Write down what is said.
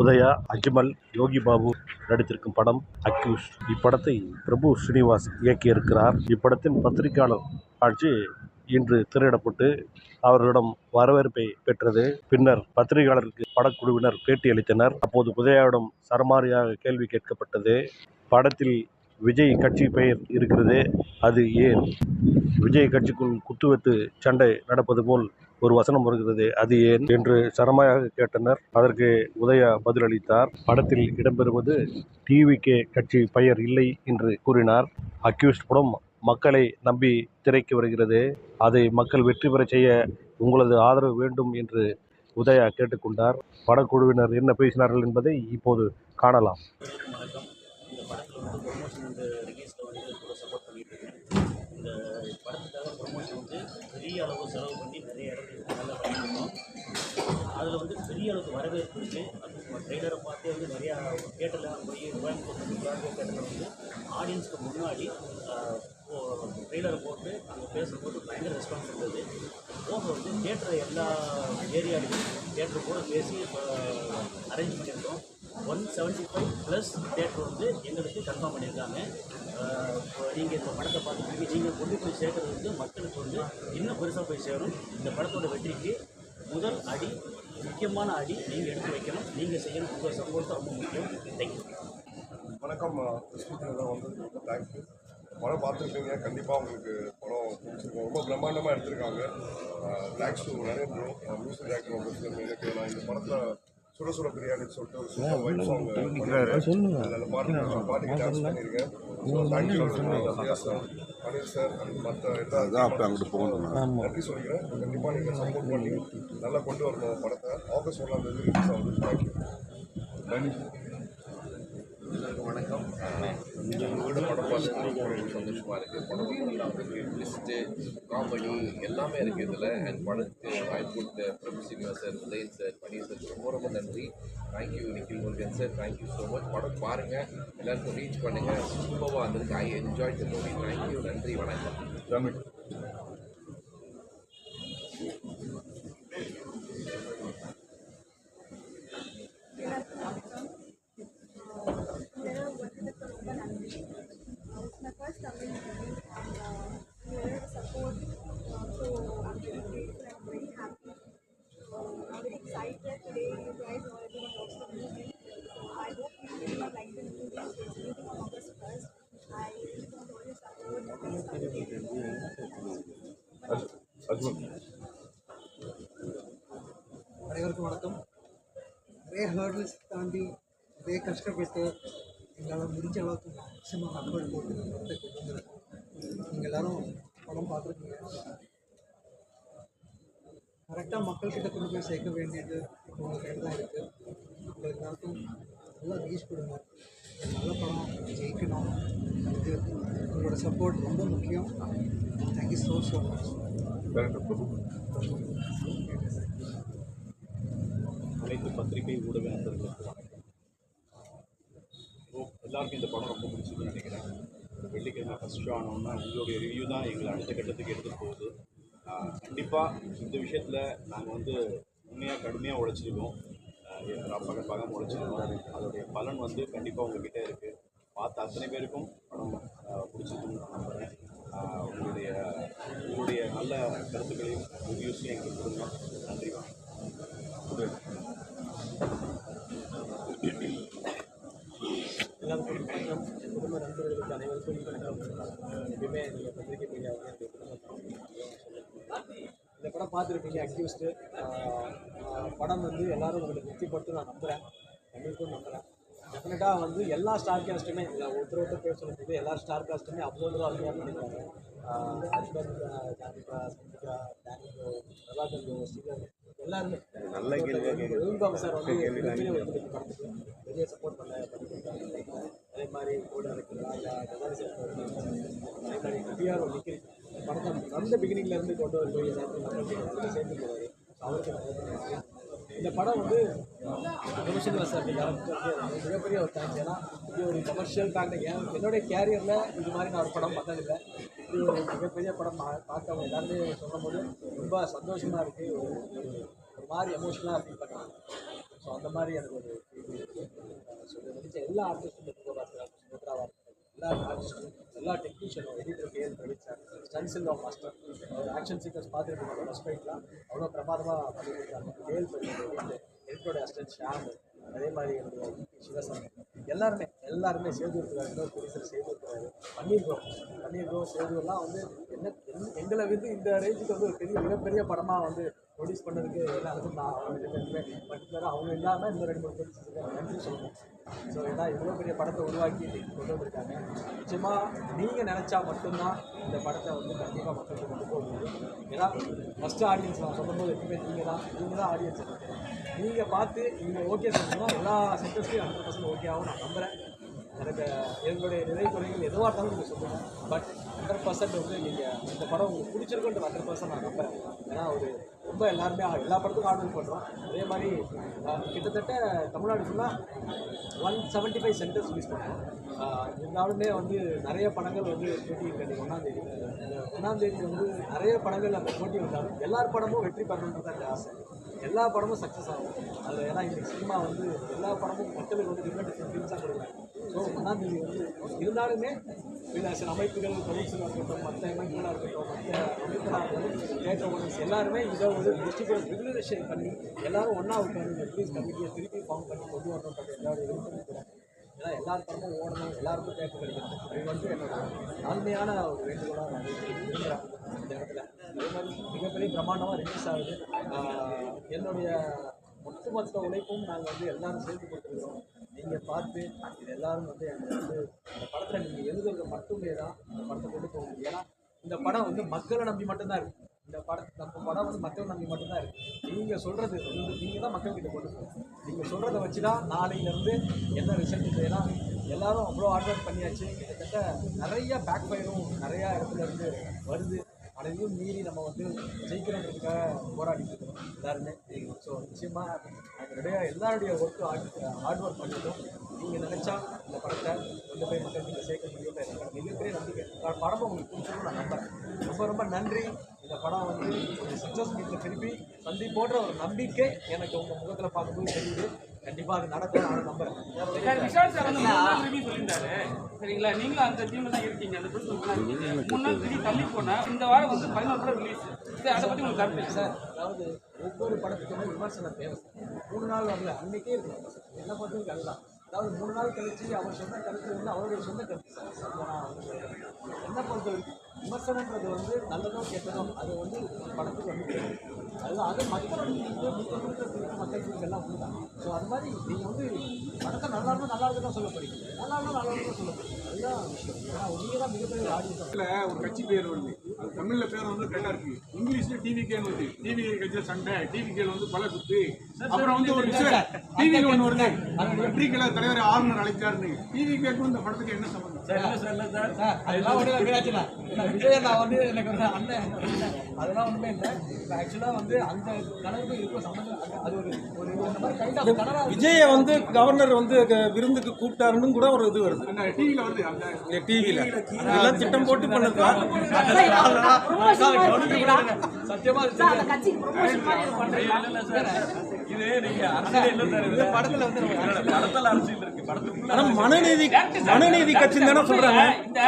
உதயா அஜ்மல் யோகி பாபு நடித்திருக்கும் படம் அக்யூஸ். இப்படத்தை பிரபு ஸ்ரீனிவாஸ் இயக்கியிருக்கிறார். இப்படத்தின் பத்திரிகையாளர் காட்சி இன்று திரையிடப்பட்டு அவர்களிடம் வரவேற்பை பெற்றது. பின்னர் பத்திரிகையாளருக்கு படக்குழுவினர் பேட்டி அளித்தனர். அப்போது உதயாவிடம் சரமாரியாக கேள்வி கேட்கப்பட்டது. படத்தில் விஜய் கட்சி பெயர் இருக்கிறது. அது ஏன்? விஜய் கட்சிக்குள் குத்துவெட்டு சண்டை நடப்பது போல் ஒரு வசனம் வருகிறது. அது ஏன்? என்று சரமாயாக கேட்டனர். அதற்கு உதயா பதிலளித்தார். படத்தில் இடம்பெறுவது டிவிகே கட்சி பெயர் இல்லை என்று கூறினார். அக்யூஸ்ட் படம் மக்களை நம்பி திரைக்கு வருகிறது. அதை மக்கள் வெற்றி பெறச் செய்ய உங்களது ஆதரவு வேண்டும் என்று உதயா கேட்டுக்கொண்டார். படக்குழுவினர் என்ன பேசினார்கள் என்பதை இப்போது காணலாம். இந்த படத்துக்காக ப்ரொமோஷன் வந்து பெரிய அளவு செலவு பண்ணி நிறைய இடத்துக்கு நல்லா பண்ணியிருக்கோம் அதில் வந்து பெரிய அளவுக்கு வரவேற்பு இருக்குது அது ட்ரெய்லரை பார்த்தே வந்து நிறையா தேட்டரில் போய் கோயம்புத்தூர் தேட்டரில் வந்து ஆடியன்ஸ்க்கு முன்னாடி ட்ரெய்லரை போட்டு அங்கே பேசும்போது பயங்கர ரெஸ்பான்ஸ் இருந்தது. போக வந்து தேட்டரை எல்லா ஏரியாலையும் தேட்டர் கூட பேசி அரேஞ்ச் பண்ணியிருக்கோம். One seventy five plus theatre வந்து எங்களுக்கு கன்ஃபார்ம் பண்ணியிருக்காங்க. நீங்கள் இந்த படத்தை பார்த்துட்டு நீங்கள் கொண்டு போய் சேர்க்கறது வந்து மக்களுக்கு வந்து இன்னும் பெருசாக போய் சேரும். இந்த படத்தோட வெற்றிக்கு முதல் அடி முக்கியமான அடி நீங்கள் எடுத்து வைக்கணும். நீங்கள் செய்யணும். உங்கள் சப்போர்ட் ரொம்ப முக்கியம். தேங்க்யூ வணக்கம் கிருஷ்ணகிரியில் வந்து ரொம்ப தேங்க்யூ படம் பார்த்துருப்பீங்க. கண்டிப்பாக உங்களுக்கு படம் பிடிச்சிருக்கோம். ரொம்ப பிரம்மாண்டமாக எடுத்திருக்காங்க. தேங்க்ஸ் டு நிறைய ப்ரோ மியூசிக் டேரக்டர் ரொம்ப எனக்கு நான் இந்த படத்தில் சுட சுட பிரியாணின்னு சொல்லிட்டு ஒரு சூப்பர் வைப் சாங் பண்ணியிருக்கேன் அதில் பாட்டு பாட்டுக்கு டான்ஸ் பண்ணியிருக்கேன் so thank you sir Panneer sir and மற்ற எல்லா அங்கிட்டு போகணும் நன்றி சொல்லிக்கிறேன். கண்டிப்பாக நீங்கள் சப்போர்ட் பண்ணி நல்லா கொண்டு வரணும் படத்தை. ஆகஸ்ட் ஒன்றாம் தேதி ரிலீஸ் ஆகுது. தேங்க்யூ நன்றி எல்லாருக்கும் வணக்கம். படம் பார்த்து சந்தோஷமாக இருக்குது படம் ட்விஸ்ட்டு காமெடி எல்லாமே இருக்குது இதில் அண்ட் படத்துக்கு வாய்ப்பு கொடுத்த Prabhu sir Udhayan sir Paneer sir ரொம்ப ரொம்ப நன்றி thank you Nikhil Murugan sir thank you so much படம் பாருங்கள் எல்லாருக்கும் ரீச் பண்ணுங்கள் சூப்பராக இருந்திருக்கு I enjoy the movie thank you நன்றி வணக்கம் தமிழ் அஜ் அனைவருக்கும் வணக்கம். நிறைய ஹேர்டில்ஸ் தாண்டி நிறைய கஷ்டப்பட்டு எங்களால் முடிஞ்ச அளவுக்கு மேக்ஸிமம் எஃபர்ட் போட்டு கொண்டு நீங்கள் எல்லாரும் படம் பார்த்துருக்கீங்க. கரெக்டாக மக்கள்கிட்ட கொண்டு போய் சேர்க்க வேண்டியது உங்கள் கையில் தான் இருக்குது உங்களுக்கு எல்லாருக்கும் நல்லா ரீச் கொடுங்க. நல்ல படம் ஜெயிக்கணும். இது உங்களோட சப்போர்ட் ரொம்ப முக்கியம். தேங்க்யூ ஸோ ஸோ மச் அனைத்து பத்திரிகை ஊடக நண்பர்களுக்கு ஓ எல்லாருக்கும் இந்த படம் ரொம்ப பிடிச்சிருக்குன்னு நினைக்கிறேன். வெள்ளிக்கிழமை ஃபஸ்ட் ஷோ ஆனோம்னா உங்களுடைய ரிவ்யூ தான் எங்களை அடுத்த கட்டத்துக்கு எடுத்துகிட்டு போகுது. கண்டிப்பாக இந்த விஷயத்தில் நாங்கள் வந்து உண்மையாக கடுமையாக உழைச்சிருக்கோம். பகல் பகம் உழைச்சிருக்கோம். அதோடைய பலன் வந்து கண்டிப்பாக உங்ககிட்ட இருக்குது பார்த்த அத்தனை பேருக்கும் படம் பிடிச்சிருக்குன்னு நான் நம்புகிறேன் உங்களுடைய உங்களுடைய நல்ல கருத்துக்களையும் ரிவ்யூஸையும் எங்களுக்கு கொடுங்க. நன்றி. வணக்கம். என் குடும்ப நண்பர்களுக்கு அனைவருக்கும் வணக்கம். எப்பயுமே நீங்கள் பத்திரிகை மீடியாவுக்கு என்னுடைய குடும்பம் இந்த படம் பார்த்துருப்பீங்க அக்யூஸ்டு படம் வந்து எல்லாரும் உங்களுக்கு திருப்திப்படுத்தும் நான் நம்புகிறேன் எங்களுக்கும் நம்புகிறேன் டெஃபினட்டாக வந்து எல்லா ஸ்டார் காஸ்ட்டுமே ஒருத்தர் ஒருத்தர் பேர் சொல்லுறது எல்லா ஸ்டார் காஸ்ட்டுமே அவ்வளோ தூரம் அருமையாக பண்ணியிருக்காங்க ஹஸ்பண்ட் ஜானிகா சந்திகா டேனிகோ பிரபாகர் ஸ்ரீதர் எல்லாருமே. நல்ல கேள்வி சார் வந்து பெரிய சப்போர்ட் பண்ண அதே மாதிரி கூட இருக்கிற ராஜா அதே மாதிரி பிஆர் நிக்கிரி படத்தை அந்த பிகினிங்ல இருந்து கொண்டு போவார். அவருக்கு. இந்த படம் வந்து கமர்ஷியல் சார் மிகப்பெரிய ஒரு தேங்க்ஸ் ஏன்னா இது ஒரு கமர்ஷியல் பேண்ட் என்னுடைய கேரியரில் இது மாதிரி நான் ஒரு படம் பார்த்ததில்லை. இது ஒரு மிகப்பெரிய படம் பா- பார்க்கவங்க எல்லாருமே சொல்லும்போது ரொம்ப சந்தோஷமாக இருக்குது ஒரு ஒரு- மாதிரி எமோஷனலாக ஃபீல் பண்ணுறாங்க ஸோ அந்த மாதிரி எனக்கு ஒரு feel. நடித்த எல்லா ஆர்டிஸ்ட்டும் சுபோதா எல்லா ஆர்டிஸ்டும் எல்லா டெக்னீஷியனும் editor K L Praveeth sir ஸ்டன்சில் master. அவர் ஆக்ஷன் சீக்வன்ஸ் பார்த்துருக்கோம் ஃபஸ்ட் ஃபைட்லாம் அவ்வளோ பிரமாதமாக பண்ணியிருக்காங்க கேஎல் பிரவீத் எடிட்டரோட அஸ்டன் ஷாம் அதே மாதிரி என்னுடைய VP சிவசங்கர் எல்லாருமே எல்லாருமே சேதூர்க்கிறார் இன்னொரு ப்ரொடியூசர் சேதூர்க்கிறாரு பண்ணியிருக்கோம் பண்ணியிருக்கோம் சேதூர்லாம் வந்து என்ன எங்க- எங்களை வந்து இந்த ரேஞ்சுக்கு வந்து ஒரு பெரிய மிகப்பெரிய படமாக வந்து ப்ரொடியூஸ் பண்ணதுக்கு எல்லாருக்கும் நான் பர்டிகுலராக அவங்க இல்லாமல் இந்த ரெண்டு மூணு ப்ரொடியூசருக்கு நன்றி சொல்லணும். ஸோ ஏன்னா இவ்வளோ பெரிய படத்தை உருவாக்கி கொண்டு வந்திருக்காங்க. நிச்சயமாக நீங்கள் நினச்சா மட்டும்தான் இந்த படத்தை வந்து கண்டிப்பாக மக்களுக்கு கொண்டு போக முடியும். ஏன்னா ஃபஸ்ட்டு ஆடியன்ஸ் நான் சொல்லும்போது எப்பவுமே நீங்கள் தான் நீங்கள் தான் ஆடியன்ஸ் நீங்கள் பார்த்து நீங்கள் ஓகே சொன்னீங்கன்னா எல்லா சென்டர்ஸ்லையும் ஹண்ட்ரட் பர்சன்ட் ஓகே ஆகும் நான் நம்புகிறேன் எனக்கு எங்களுடைய நிறை குறைகள் எதுவாக இருந்தாலும் நீங்கள் சொல்லுங்கள் பட் ஹண்ட்ரட் பர்சன்ட் வந்து நீங்கள் இந்த படம் உங்களுக்கு பிடிச்சிருக்குன்ற ஹண்ட்ரட் பர்சன்ட் நான் நம்புகிறேன் ஏன்னா ஒரு ரொம்ப எல்லாருமே எல்லா படத்துக்கும் ஆர்டர் பண்ணுறோம் அதே மாதிரி கிட்டத்தட்ட தமிழ்நாடு ஃபுல்லாக one seventy five centres use பண்ணுறோம் இருந்தாலுமே வந்து நிறைய படங்கள் வந்து போட்டி இருக்கு ஒன்றாந்தேதி ஒன்றாந்தேதி வந்து நிறைய படங்கள் அந்த போட்டி வந்தாலும் எல்லார் படமும் வெற்றி பெறணுன்றது தான் எனக்கு ஆசை. எல்லா படமும் சக்ஸஸ் ஆகும். அதில் ஏன்னா இன்னைக்கு சினிமா வந்து எல்லா படமும் மக்களுக்கு வந்து டிஃப்ரெண்ட் டிஃப்ரெண்ட் கொடுக்குறாங்க. ஸோ ஒன்றாந்தேதி வந்து இருந்தாலுமே சில சில அமைப்புகள் கவுன்சிலாக இருக்கட்டும் மற்ற அமைப்புகளாக இருக்கட்டும் மற்ற அமைப்புகளாக இருக்கட்டும் தேட்டர் ஓனர்ஸ் எல்லாருமே இதை வந்து டிஸ்ட்ரிபியூட் ரெகுலரைசேஷன் பண்ணி எல்லாரும் ஒன்றா உட்காந்து ரிலீஸ் கமிட்டியை திருப்பி ஃபார்ம் பண்ணி கொண்டு வரணுன்றது எல்லாருடைய விருப்பமும் கூட ஏன்னா எல்லார் படமும் ஓடணும் எல்லாருக்கும் தேட்டர் கிடைக்கணும். அது வந்து என்னோட தாழ்மையான ஒரு வேண்டுகோளாக நான் இருக்கிறேன் இந்த இடத்துல. அதே மாதிரி மிகப்பெரிய பிரமாண்டமாக ரிலீஸ் ஆகுது. என்னுடைய ஒட்டுமொத்த உழைப்பும் நாங்கள் வந்து எல்லாரும் சேர்த்து கொடுத்துருக்கோம். நீங்கள் பார்த்து இது எல்லாரும் வந்து எனக்கு வந்து இந்த படத்தில் நீங்கள் எழுதுறது மட்டுமே தான் இந்த படத்தை கொண்டு போக முடியும். ஏன்னா இந்த படம் வந்து மக்களை நம்பி மட்டும்தான் இருக்குது இந்த படம் நம்ம படம் வந்து மக்கள் நம்பி மட்டும்தான் இருக்குது நீங்கள் சொல்கிறது வந்து நீங்கள் தான் மக்கள்கிட்ட கொண்டு போகணும். நீங்கள் சொல்கிறத வச்சு தான் நாளையிலேருந்து என்ன ரிசல்ட் ஏன்னா எல்லாரும் அவ்வளோ ஹார்ட் ஒர்க் பண்ணியாச்சு. கிட்டத்தட்ட நிறைய பேக் ஃபயரும் நிறையா இடத்துல இருந்து வருது. அதையும் மீறி நம்ம வந்து ஜெயிக்கிறதுக்காக போராடிட்டு இருக்கோம் எல்லாருமே. ஸோ நிச்சயமாக அதனுடைய எல்லாருடைய ஒர்க்கு ஹார்ட் ஹார்ட் ஒர்க் பண்ணிட்டோம். நீங்கள் நினச்சா இந்த படத்தை கொண்டு போய் நீங்கள் சேர்க்க முடியும் எனக்கு மிகப்பெரிய நம்பிக்கை. படம் உங்களுக்கு பிடிச்சிருக்கும் நான் நம்புறேன். ரொம்ப ரொம்ப நன்றி. இந்த படம் வந்து ஒரு சக்ஸஸ் மீட்டில் திருப்பி சந்திப்போன்ற ஒரு நம்பிக்கை எனக்கு உங்கள் முகத்தில் பார்க்கும்போது தெரியுது. கண்டிப்பாக அது நடக்கும் நான் நம்புறேன். விஷால் சார் வந்து review சொல்லியிருந்தாரு. சரிங்களா? நீங்களும் அந்த டீம்ல தான் இருக்கீங்க. அந்த. மூணு நாள் review தள்ளி போனா இந்த வாரம் வந்து பதினோரு படம் ரிலீஸ் சார் அதை பத்தி உங்களுக்கு கருத்து சார் அதாவது ஒவ்வொரு படத்துக்குமே விமர்சனம் தேவை. மூணு நாள் வரல அன்னைக்கே இருக்கணும் என்ன பொறுத்தவரைக்கும் அதுதான். அதாவது மூணு நாள் கழிச்சு அவர் சொன்ன கருத்து வந்து அவருடைய சொந்த கருத்து. சார்? என்ன பொறுத்த வரைக்கும் விமர்சனன்றது வந்து நல்லதோ கெட்டதோ அது வந்து படத்துக்கு வந்து அது அதுதான் அது மக்களோட நீங்கள் நீங்கள் கொடுக்குற மக்கள் எல்லாம் உண்டுதான் ஸோ அது மாதிரி நீங்கள் வந்து படத்தை நல்லா இருந்தால் நல்லா இருக்கு தான் சொல்ல நல்லா இருந்தால் நல்லா இருக்கு தான் சொல்ல அதுதான் விஷயம். ஏன்னா நீங்கள் தான். மிகப்பெரிய ஆடியன்ஸ் ஒரு கட்சி பேர் வருது. அது தமிழில் பேர் வந்து கரெக்டா இருக்குது இங்கிலீஷ்ல டிவி கேன் வருது டிவி கட்சியில சண்டை. டிவி கேள் வந்து பல குத்து. அப்புறம் வந்து ஒரு விஷயம். டிவியில் ஒன்று வருது. பத்திரிகையில தலைவர் ஆளுநர் அழைச்சாருன்னு டிவி கேட்கும் இந்த படத்துக்கு என்ன சம்பந்தம்? அதெல்லாம் ஒன்றும் இல்லை. மீனாட்சிண்ணா இல்லை விஜய் நான் வந்து எனக்கு ஒரு அண்ணன் அதெல்லாம் ஒன்றுமே இல்லை. ஆக்சுவலாக வந்து அந்த கனவுக்கும் இருக்கும் சம்மந்தம் அது- ஒரு விஜய வந்து கவர்னர் வந்து விருந்துக்கு கூப்பிட்டாருன்னு கூட ஒரு இது வருது. அந்த டிவியில வருது? அந்த டிவியில அதெல்லாம் திட்டம் போட்டு பண்ணது சத்தியமா தெரியல. படத்துல வந்து நம்ம ஆனா மனநீதி மனநீதி கட்சின்னு தானே சொல்றாங்க. இந்த